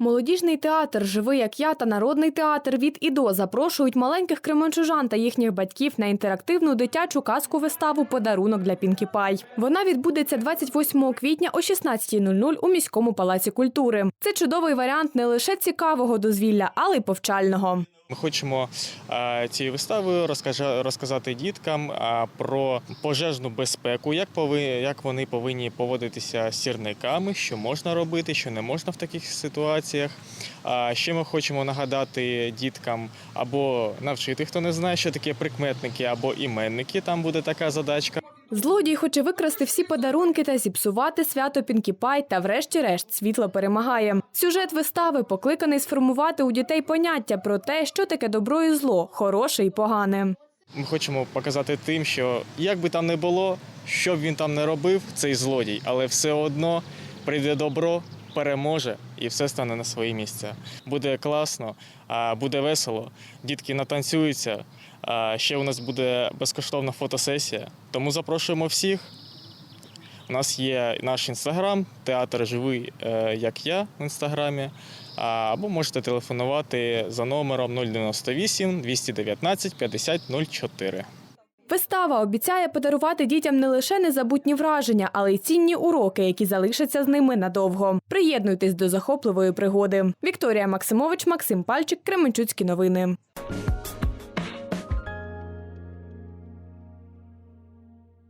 Молодіжний театр Живий як я та народний театр від і до запрошують маленьких кременчужан та їхніх батьків на інтерактивну дитячу казку виставу Подарунок для Пінкі Пай. Вона відбудеться 28 квітня о 16.00 у міському палаці культури. Це чудовий варіант не лише цікавого дозвілля, але й повчального. Ми хочемо е, цією виставою розказати діткам е, про пожежну безпеку, як як вони повинні поводитися з сірниками, що можна робити, що не можна в таких ситуаціях. Ще ми хочемо нагадати діткам або навчити, хто не знає, що таке прикметники або іменники. Там буде така задачка. Злодій хоче викрасти всі подарунки та зіпсувати свято Пінкі Пай, та врешті-решт світло перемагає. Сюжет вистави покликаний сформувати у дітей поняття про те, що таке добро і зло, хороше і погане. Ми хочемо показати тим, що як би там не було, що б він там не робив, цей злодій, але все одно прийде добро, переможе і все стане на свої місця. Буде класно, буде весело, дітки натанцюються. Ще у нас буде безкоштовна фотосесія, тому запрошуємо всіх. У нас є наш інстаграм, театр живий, е, як я в інстаграмі. Або можете телефонувати за номером 098 219 50 04. Вистава обіцяє подарувати дітям не лише незабутні враження, але й цінні уроки, які залишаться з ними надовго. Приєднуйтесь до захопливої пригоди. Вікторія Максимович, Максим Пальчик, Кременчуцькі новини.